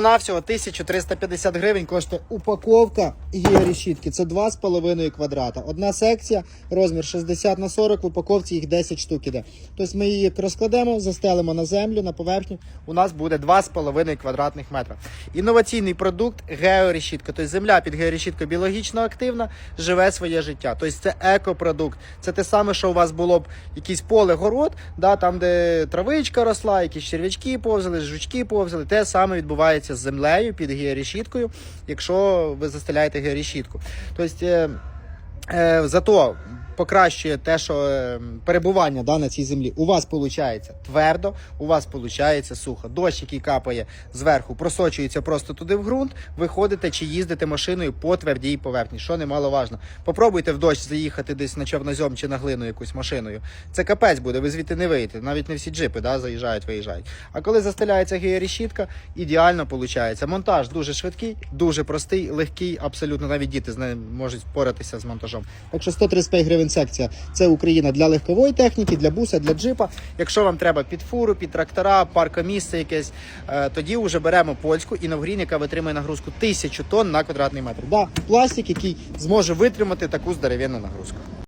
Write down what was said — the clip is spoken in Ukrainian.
На всього 1350 гривень коштує упаковка гіарішітки. Це 2,5 квадрата. Одна секція, розмір 60 на 40, в упаковці їх 10 штук іде. Тобто ми її розкладемо, застелимо на землю, на поверхню. У нас буде 2,5 квадратних метра. Інноваційний продукт георішітка. Тобто земля під георішіткою біологічно активна, живе своє життя. Тобто це екопродукт. Це те саме, що у вас було б якийсь поле город, да, там, де травичка росла, якісь черв'ячки повзали, жучки повзали. Те саме відбувається з землею під георішіткою, якщо ви застеляєте георішітку. Тобто, е, е, зато покращує те, що е, перебування да, на цій землі. У вас виходить твердо, у вас виходить сухо. Дощ, який капає зверху, просочується просто туди в ґрунт. Ви ходите чи їздите машиною по твердій поверхні, що немаловажно. Попробуйте в дощ заїхати десь на човнозьом чи на глину якусь машиною. Це капець буде, ви звідти не вийдете. Навіть не всі джипи да, заїжджають, виїжджають. А коли застеляється георішітка, ідеально виходить. Монтаж дуже швидкий, дуже простий, легкий, абсолютно навіть діти з ним можуть впоратися з монтажом. Так що 135 гривень секція. Це Україна для легкової техніки, для буса, для джипа. Якщо вам треба під фуру, під трактора, паркомісце якесь, е, тоді вже беремо польську і Новгрін, яка витримує нагрузку 1000 тонн на квадратний метр. Да, пластик, який зможе витримати таку здоровенну нагрузку.